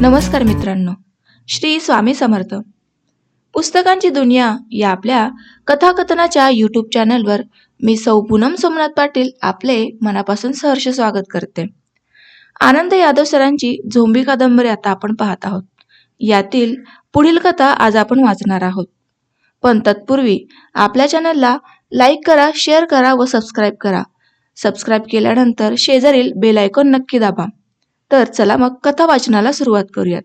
नमस्कार मित्रांनो. श्री स्वामी समर्थ. पुस्तकांची दुनिया या आपल्या कथाकथनाच्या यूट्यूब चॅनलवर मी सौ पूनम सोमनाथ पाटील आपले मनापासून सहर्ष स्वागत करते. आनंद यादव सरांची झोंबी कादंबरी आता आपण पाहत आहोत. यातील पुढील कथा आज आपण वाचणार आहोत. पण तत्पूर्वी आपल्या चॅनलला लाईक करा शेअर करा व सबस्क्राईब करा. सबस्क्राईब केल्यानंतर शेजारील बेल आयकॉन नक्की दाबा. तर चला मग कथा वाचनाला सुरुवात करूयात.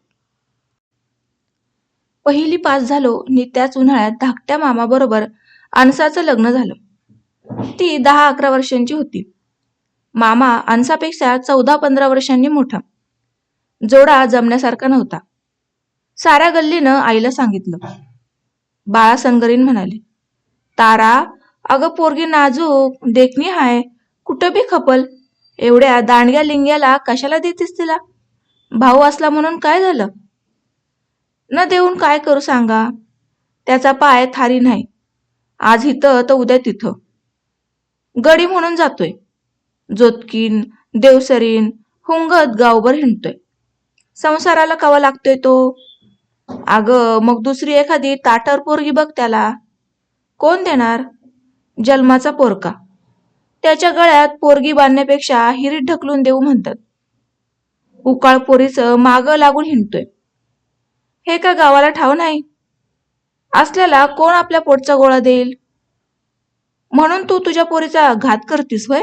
पहिली पास झालो नि त्याच उन्हाळ्यात धाकट्या मामाबरोबर अनसाचं लग्न झालं. ती दहा अकरा वर्षांची होती. मामा अनसापेक्षा चौदा पंधरा वर्षांनी मोठा. जोडा जमण्यासारखा नव्हता. साऱ्या गल्लीनं आईला सांगितलं. बाळा संगरीन म्हणाले तारा अगं पोरगी नाजूक देखणी हाय कुठं बी खपल? एवढ्या दांडग्या लिंग्याला कशाला देतेस तिला? भाऊ असला म्हणून काय झालं? न देऊन काय करू सांगा? त्याचा पाय थारी नाही. आज इथं तर उद्या तिथं. गडी म्हणून जातोय. जोतकीन देवसरीन हुंगत गावभर हिंडतोय. संसाराला कवा लागतोय तो? अगं मग दुसरी एखादी ताटर पोरगी बघ त्याला. कोण देणार? जन्माचा पोरका. त्याच्या गळ्यात पोरगी बांधण्यापेक्षा हिरीत ढकलून देऊ म्हणतात. उकाळ पोरीचं माग लागून हिंडतोय. हे का गावाला ठाव नाही? असल्याला कोण आपल्या पोटचा गोळा देईल? म्हणून तू तुझ्या पोरीचा घात करतीस होय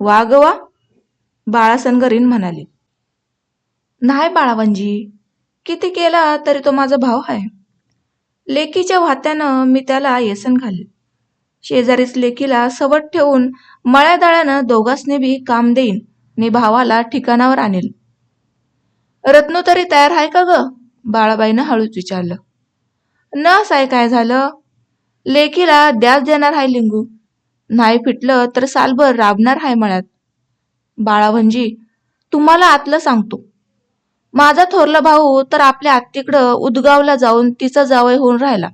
वा ग वा. बाळासनगरीन म्हणाली. नाही बाळावंजी किती केला तरी तो माझा भाव आहे. लेकीच्या वात्यानं मी त्याला येसन घाले शेजारीच लेकीला सवट ठेवून मळ्यादाळ्यानं दोघांसने बी काम देईन नि भावाला ठिकाणावर आणेल. रत्नू तरी तयार आहे का ग? बाळाबाईनं हळूच विचारलं. न साय काय झालं? लेकीला द्याच देणार हाय लिंगू. नाही फिटलं तर सालभर राबणार हाय मळ्यात. बाळाभंजी तुम्हाला आतलं सांगतो. माझा थोरला भाऊ तर आपल्या आत्तीकडं उदगावला जाऊन तिचा जावई होऊन राहिला.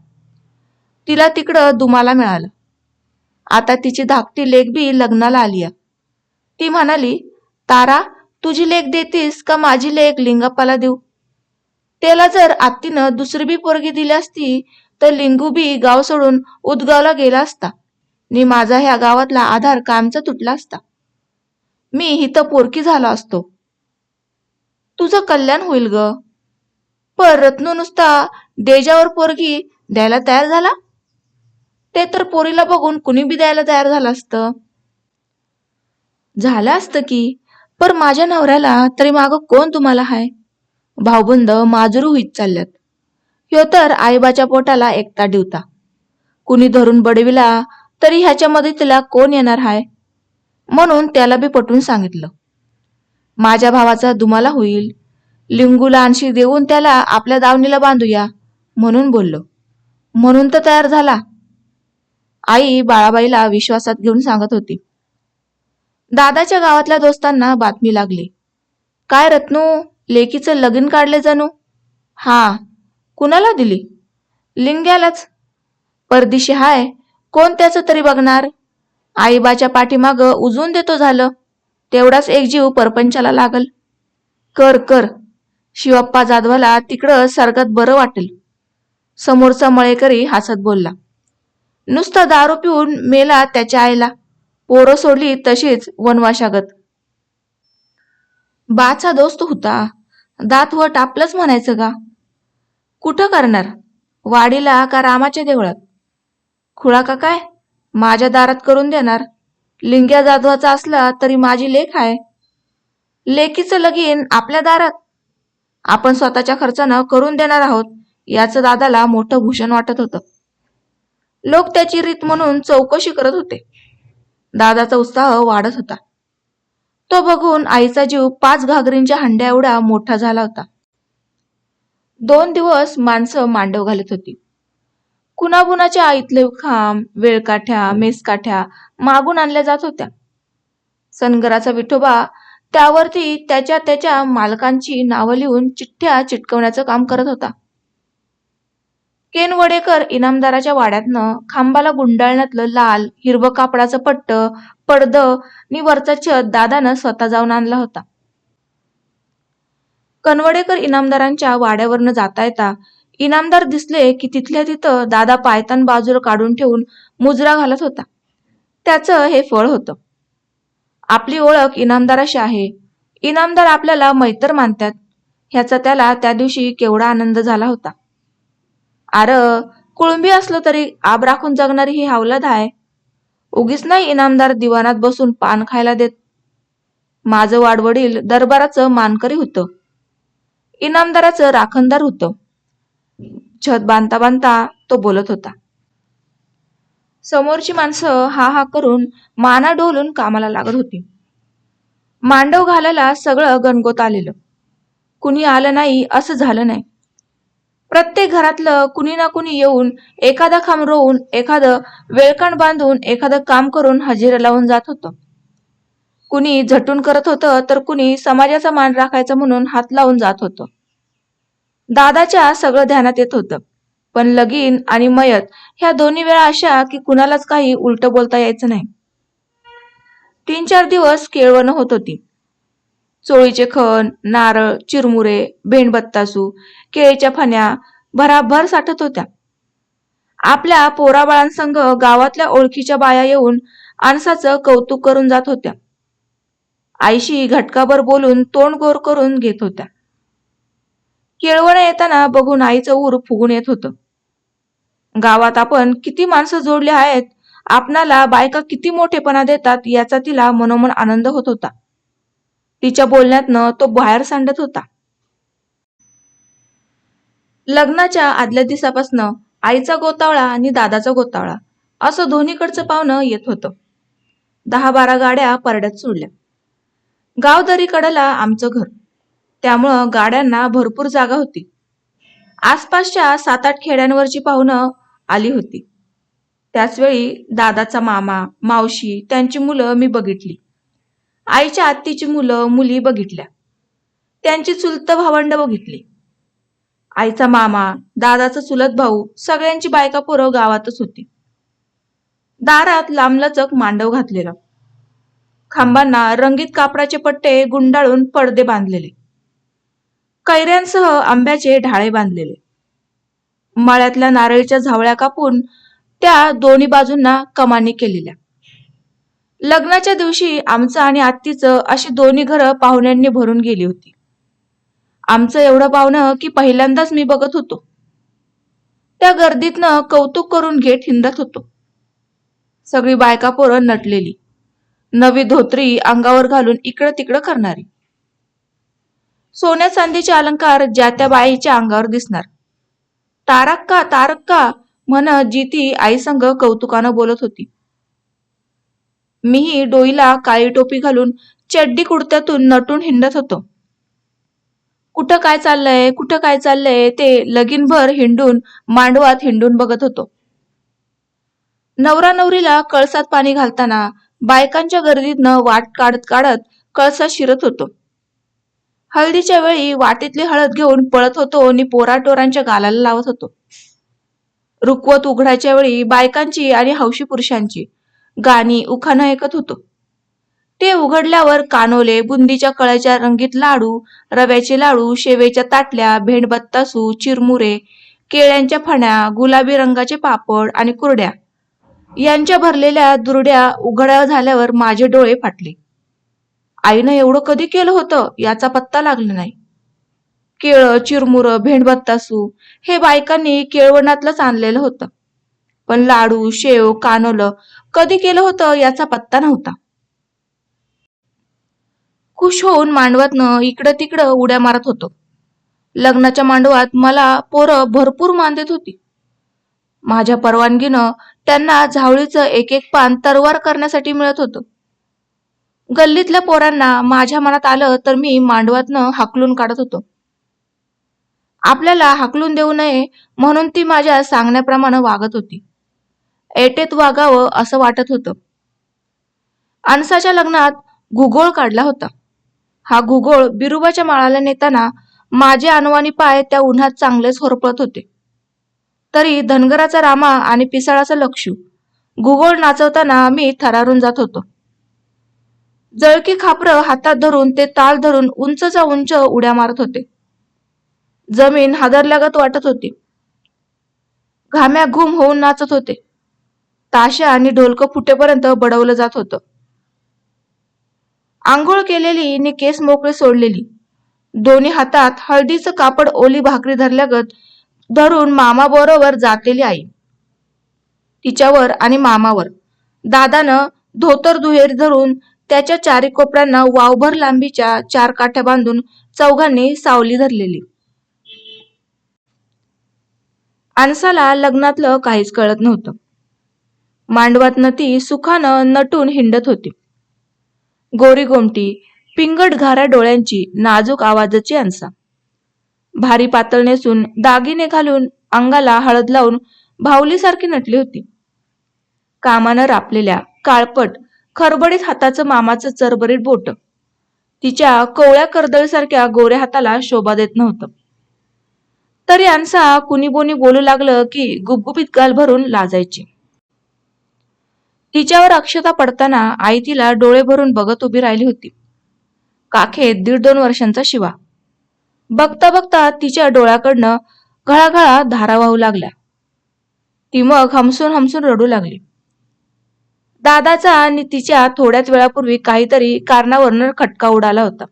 तिला तिकडं दुमाला मिळालं. आता तिची धाकटी लेखबी लग्नाला आली आहे. ती म्हणाली तारा तुझी लेख देतीस का माझी लेख? लिंगप्पाला देऊ. त्याला जर आत्तीनं दुसरी बी पोरगी दिली असती तर लिंगू बी गाव सोडून उदगावला गेला असता. नि माझा ह्या गावातला आधार कायमचा तुटला असता. मी हिथं पोरकी झाला असतो. तुझं कल्याण होईल ग. पर रत्नू नुसता देजावर पोरगी द्यायला तयार झाला? ते तर पोरीला बघून कुणी बी द्यायला तयार झालं असतं. झालं असतं की पर माझ्या नवऱ्याला तरी माग कोण तुम्हाला हाय? भाऊबंद माजरू होईत चालल्यात. ह्यो तर आईबाच्या पोटाला एकता डिवता कुणी धरून बडविला तरी ह्याच्यामध्ये तिला कोण येणार हाय? म्हणून त्याला बी पटवून सांगितलं. माझ्या भावाचा दुमाला होईल. लिंगूला आणशी देऊन त्याला आपल्या दावणीला बांधूया म्हणून बोललो. म्हणून तर तयार झाला. आई बाळाबाईला विश्वासात घेऊन सांगत होती. दादाच्या गावातल्या दोस्तांना बातमी लागली. काय रत्नू लेकीचं लगीन काढले जणू? हा. कुणाला दिली? लिंग्यालाच. परदिशी हाय. कोण त्याचं तरी बघणार? आईबाच्या पाठीमाग उजून देतो झालं. तेवढाच एक जीव परपंचाला लागल. कर कर. शिवप्पा जाधवाला तिकडं सरगत बरं वाटेल. समोरचा मळेकरी हसत बोलला. नुसता दारू पिऊन मेला त्याच्या आईला. पोरं सोडली तशीच वनवाशागत. बाचा दोस्त होता. दात वट आपलंच म्हणायचं का? कुठं करणार? वाडीला का रामाच्या देवळात? खुळा का काय? माझ्या दारात करून देणार. लिंग्या जाधवाचा असला तरी माझी लेख आहे. लेकीचं लगीन आपल्या दारात. आपण स्वतःच्या खर्चानं करून देणार आहोत याचं दादाला मोठं भूषण वाटत होतं. लोक त्याची रीत म्हणून चौकशी करत होते. दादाचा उत्साह वाढत होता. तो बघून आईचा जीव पाच घागरींच्या हंड्या एवढा मोठा झाला होता. दोन दिवस माणसं मांडव घालत होती. कुणाबुणाच्या आईतले खांब वेळकाठ्या मेसकाठ्या मागून आणल्या जात होत्या. सनगराचा विठोबा त्यावरती त्याच्या त्याच्या मालकांची नावं लिहून चिठ्ठ्या चिटकवण्याचं काम करत होता. केन वडेकर इनामदाराच्या वाड्यातनं खांबाला गुंडाळण्यातलं लाल हिरवं कापडाचं पट्ट पडद नि वरचा छत दादानं स्वतः जाऊन आणला होता. कनवडेकर इनामदारांच्या वाड्यावरनं जाता येता इनामदार दिसले की तिथल्या तिथं दादा पायतान बाजूला काढून ठेवून मुजरा घालत होता. त्याचं हे फळ होतं. आपली ओळख इनामदाराशी आहे. इनामदार आपल्याला मैत्र मानतात. ह्याचा त्याला त्या दिवशी केवढा आनंद झाला होता. आर कुळंबी असलो तरी आब राखून जगणारी ही हावलद आहे उगीच नाही इनामदार दिवाणात बसून पान खायला देत. माझं वाडवडील दरबाराचं मानकरी होतं. इनामदाराचं राखणदार होतं. छत बांधता बांधता तो बोलत होता. समोरची माणसं हा हा करून माना डोलून कामाला लागत होती. मांडव घालायला सगळं गणगोत आलेलं. कुणी आलं नाही असं झालं नाही. प्रत्येक घरातलं कुणी ना कुणी येऊन एखादा खांब रोवून एखादं वेळकण बांधून एखादं काम करून हजेरी लावून जात होतं. कुणी झटून करत होतं तर कुणी समाजाचा मान राखायचा म्हणून हात लावून जात होतं. दादाच्या सगळं ध्यानात येत होतं. पण लगीन आणि मयत ह्या दोन्ही वेळा अशा की कुणालाच काही उलट बोलता यायचं नाही. तीन चार दिवस केळवण होत होती. चोळीचे खण नारळ चिरमुरे भेंडबत्तासू केळीच्या फण्या भराभर साठत होत्या. आपल्या पोराबाळांसंग गावातल्या ओळखीच्या बाया येऊन आणसाचं कौतुक करून जात होत्या. आईशी घटकाभर बोलून तोंड गोर करून घेत होत्या. केळवण येताना बघून आईचं ऊर फुगून येत होतं. गावात आपण किती माणसं जोडली आहेत आपणाला बायका किती मोठेपणा देतात याचा तिला मनोमन आनंद होत होता. तिच्या बोलण्यातनं तो बाहेर सांडत होता. लग्नाच्या आदल्या दिवसापासनं आईचा गोतावळा आणि दादाचा गोतावळा असं दोन्हीकडचं पाहुणं येत होतं. दहा बारा गाड्या परड्यात सोडल्या गावदरीकडला आमचं घर. त्यामुळं गाड्यांना भरपूर जागा होती. आसपासच्या सात आठ खेड्यांवरची पाहुणं आली होती. त्याचवेळी दादाचा मामा मावशी त्यांची मुलं मी बघितली. आईच्या आत्तीची मुलं मुली बघितल्या. त्यांची चुलत भावंड बघितली. आईचा मामा दादाचा चुलत भाऊ सगळ्यांची बायका पोरं गावातच होती. दारात लांबलचक मांडव घातलेला. खांबांना रंगीत कापडाचे पट्टे गुंडाळून पडदे बांधलेले. कैऱ्यांसह आंब्याचे ढाळे बांधलेले. मळ्यातल्या नारळीच्या झावळ्या कापून त्या दोन्ही बाजूंना कमानी केलेल्या. लग्नाच्या दिवशी आमचं आणि आत्तीचं अशी दोन्ही घरं पाहुण्यांनी भरून गेली होती. आमचं एवढं पाहुणं की पहिल्यांदाच मी बघत होतो. त्या गर्दीतनं कौतुक करून घेत हिंडत होतो. सगळी बायका पोरं नटलेली. नवी धोत्री अंगावर घालून इकडं तिकडं करणारी. सोन्या चांदीचे अलंकार ज्या त्या बाईच्या अंगावर दिसणार. तारक्का तारक्का म्हण जी ती आईसंग कौतुकानं बोलत होती. मीही डोईला काळी टोपी घालून चड्डी कुडत्यातून नटून हिंडत होतो. कुठं काय चाललंय? कुठं काय चाललंय? ते लगीनभर हिंडून मांडवात हिंडून बघत होतो. नवरा नवरीला कळसात पाणी घालताना बायकांच्या गर्दीतनं वाट काढत काढत कळसात शिरत होतो. हळदीच्या वेळी वाटेतली हळद घेऊन पळत होतो आणि पोराटोरांच्या गालाला लावत होतो. रुकवत उघडायच्या वेळी बायकांची आणि हौशी पुरुषांची गाणी उखाणं ऐकत होतो. ते उघडल्यावर कानोले बुंदीच्या कळ्याच्या रंगीत लाडू रव्याचे लाडू शेवेच्या ताटल्या भेंडबत्तासू चिरमुरे केळ्यांच्या फण्या गुलाबी रंगाचे पापड आणि कुरड्या. यांच्या भरलेल्या दुरड्या उघड्या झाल्यावर माझे डोळे फाटले. आईनं एवढं कधी केलं होतं याचा पत्ता लागला नाही. केळं चिरमुरं भेंडबत्तासू हे बायकांनी केळवणातलंच आणलेलं होतं. पण लाडू शेव कानोलं कधी केलं होतं याचा पत्ता नव्हता. खुश होऊन मांडवातनं इकडं तिकडं उड्या मारत होतो. लग्नाच्या मांडवात मला पोरं भरपूर मान देत होती. माझ्या परवानगीनं त्यांना झावळीचं एक एक पान तरवार करण्यासाठी मिळत होतं. गल्लीतल्या पोरांना माझ्या मनात आलं तर मी मांडवातनं हाकलून काढत होतो. आपल्याला हाकलून देऊ नये म्हणून ती माझ्या सांगण्याप्रमाणे वागत होती. एटेत वागावं असं वाटत होतं. अनसाच्या लग्नात घुगोळ काढला होता. हा घुगोळ बिरुबाच्या माळाला नेताना माझे अनुवानी पाय त्या उन्हात चांगलेच होरपळत होते. तरी धनगराचा रामा आणि पिसाळाचा लक्षू घुगोळ नाचवताना आम्ही थरारून जात होतो. जळकी खापरं हातात धरून ते ताल धरून उंचचा उंच उड्या मारत होते. जमीन हादरल्यागत वाटत होती. घाम्या घुम होऊन नाचत होते. ताशा आणि ढोलक फुटेपर्यंत बडवलं जात होतं. आंघोळ केलेली नि केस मोकळे सोडलेली. दोन्ही हातात हळदीचं कापड ओली भाकरी धरल्यागत धरून मामा बरोबर जातेली आई. तिच्यावर आणि मामावर. दादानं धोतर दुहेर धरून त्याच्या चारी कोपऱ्यांना वावभर लांबीच्या चार काठ्या बांधून चौघांनी सावली धरलेली. अनसाला लग्नातलं काहीच कळत नव्हतं. मांडवातनं ती सुखानं नटून हिंडत होती. गोरी गोमटी पिंगट घाऱ्या डोळ्यांची नाजूक आवाजाची अंसा भारी पातळ नेसून दागिने घालून अंगाला हळद लावून भावलीसारखी नटली होती. कामानं रापलेल्या काळपट खरबडीत हाताचं मामाचं चरबरीत बोट. तिच्या कोवळ्या कर्दळीसारख्या गोऱ्या हाताला शोभा देत नव्हतं. तरी अनसा कुणी बोनी बोलू लागलं की गुबगुबीत गाल भरून लाजायची. तिच्यावर अक्षता पडताना आई तिला डोळे भरून बघत उभी राहिली होती. काखेत दीड दोन वर्षांचा शिवा. बघता बघता तिच्या डोळ्याकडनं घळाघळा धारा वाहू लागल्या. ती मग हमसून हमसून रडू लागली. दादाचा आणि तिच्या थोड्याच वेळापूर्वी काहीतरी कारणावरनं खटका उडाला होता.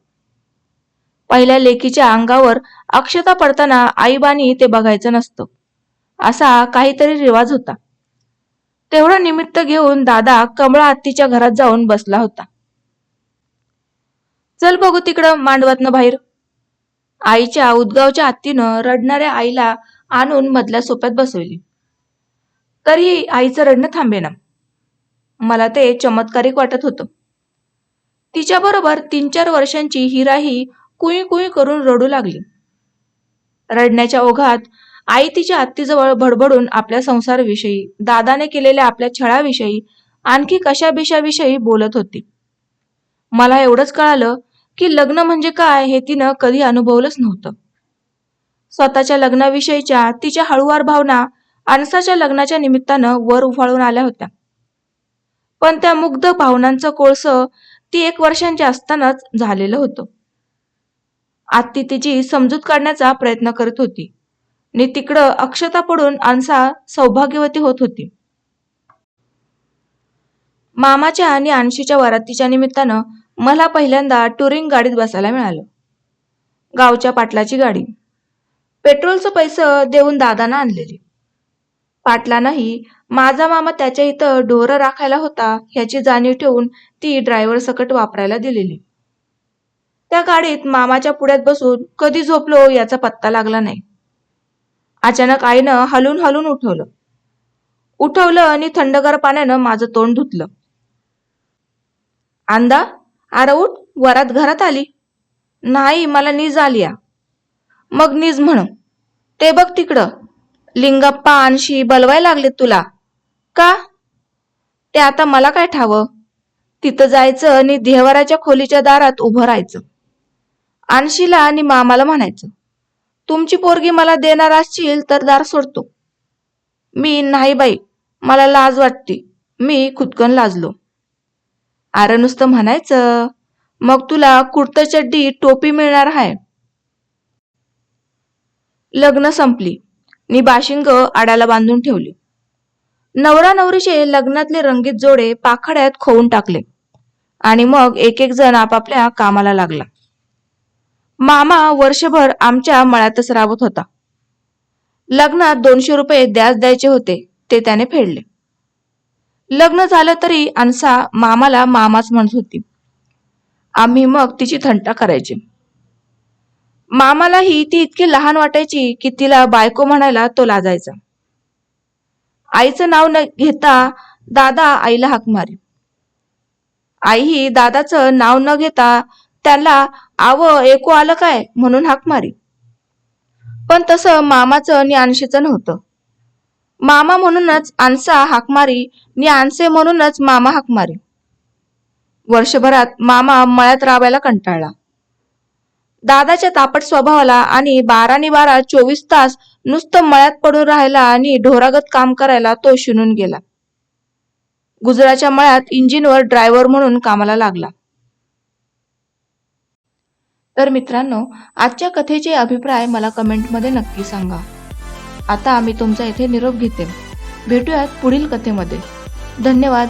पहिल्या लेकीच्या अंगावर अक्षता पडताना आईबानी ते बघायचं नसतं. असा काहीतरी रिवाज होता. तेवढं निमित्त घेऊन दादा कमळा आत्तीच्या घरात जाऊन बसला होता. चल बघू तिकडं मांडवातनं बाहेर. आईच्या उदगावच्या आत्तीनं रडणाऱ्या आईला आणून मधल्या सोप्यात बसवली. तरी आईचं रडणं थांबेना मला ते चमत्कारिक वाटत होतं. तिच्याबरोबर तीन चार वर्षांची हिराही कुई कुई करून रडू लागली. रडण्याच्या ओघात आई तिच्या आत्तीजवळ भडभडून आपल्या संसाराविषयी दादाने केलेल्या आपल्या छळाविषयी आणखी कशा बिशाविषयी बोलत होती. मला एवढंच कळालं की लग्न म्हणजे काय हे तिनं कधी अनुभवलंच नव्हतं. स्वतःच्या लग्नाविषयीच्या तिच्या हळुवार भावना अनसाच्या लग्नाच्या निमित्तानं वर उफाळून आल्या होत्या. पण त्या मुग्ध भावनांचं कोळसं ती एक वर्षांची असतानाच झालेलं होतं. आत्ती तिची समजूत काढण्याचा प्रयत्न करत होती. आणि तिकडं अक्षता पडून अनसा सौभाग्यवती होत होती. मामाच्या आणि आणशीच्या वरातीच्या निमित्तानं मला पहिल्यांदा टुरिंग गाडीत बसायला मिळालं. गावच्या पाटलाची गाडी. पेट्रोलचं पैसं देऊन दादानं आणलेली. पाटलानंही माझा मामा त्याच्या इथं ढोरं राखायला होता ह्याची जाणीव ठेवून ती ड्रायव्हर सकट वापरायला दिलेली. त्या गाडीत मामाच्या पुढ्यात बसून कधी झोपलो याचा पत्ता लागला नाही. अचानक आईनं हलून हलून उठवलं. उठवलं आणि थंडगार पाण्यानं माझं तोंड धुतलं. अंदा अरे उठ वरात घरात आली. नाही मला नीज आली या मग नीज म्हण ते बघ तिकडं. लिंगप्पा आणशी बलवाय लागले तुला. का? ते आता मला काय ठावं? तिथं जायचं आणि देहवाराच्या खोलीच्या दारात उभं राहायचं. आणशीला आणि मामाला म्हणायचं. तुमची पोरगी मला देणार असशील तर दार सोडतो. मी नाही बाई मला लाज वाटते. मी खुदकन लाजलो. आर नुसतं म्हणायचं मग तुला कुर्ता चड्डी टोपी मिळणार आहे लग्न संपली. मी बाशिंग आडाला बांधून ठेवली. नवरा नवरीचे लग्नातले रंगीत जोडे पाखाड्यात खोवून टाकले. आणि मग एक एक जण आपापल्या कामाला लागला. मामा वर्षभर आमच्या मळ्यातच राबत होता. लग्नात दोनशे रुपये द्यास द्यायचे होते ते त्याने फेडले. लग्न झालं तरी अनसा मामाला मामाच म्हणत होती. आम्ही मग तिची थंटा करायची. मामालाही ती इतकी लहान वाटायची की तिला बायको म्हणायला तो लाजायचा. आईचं नाव न घेता दादा आईला हाक मारी आई ही दादाचं नाव न घेता त्याला आव ऐकू आलं काय? म्हणून हाक मारी. पण तसं मामाचं आणि आणशीचं नव्हतं मामा म्हणूनच आणसा हाक मारी नि आणसे म्हणूनच मामा हाक मारी. वर्षभरात मामा मळ्यात राबायला कंटाळला. दादाच्या तापट स्वभावाला आणि बाराने बारा चोवीस तास नुसतं मळ्यात पडून राहायला आणि ढोरागत काम करायला तो शिनून गेला. गुजराच्या मळ्यात इंजिनवर ड्रायव्हर म्हणून कामाला लागला. तर मित्रांनो आजच्या कथेचे अभिप्राय मला कमेंटमध्ये नक्की सांगा. आता मी तुमचा इथे निरोप घेते. भेटूयात पुढील कथेमध्ये. धन्यवाद.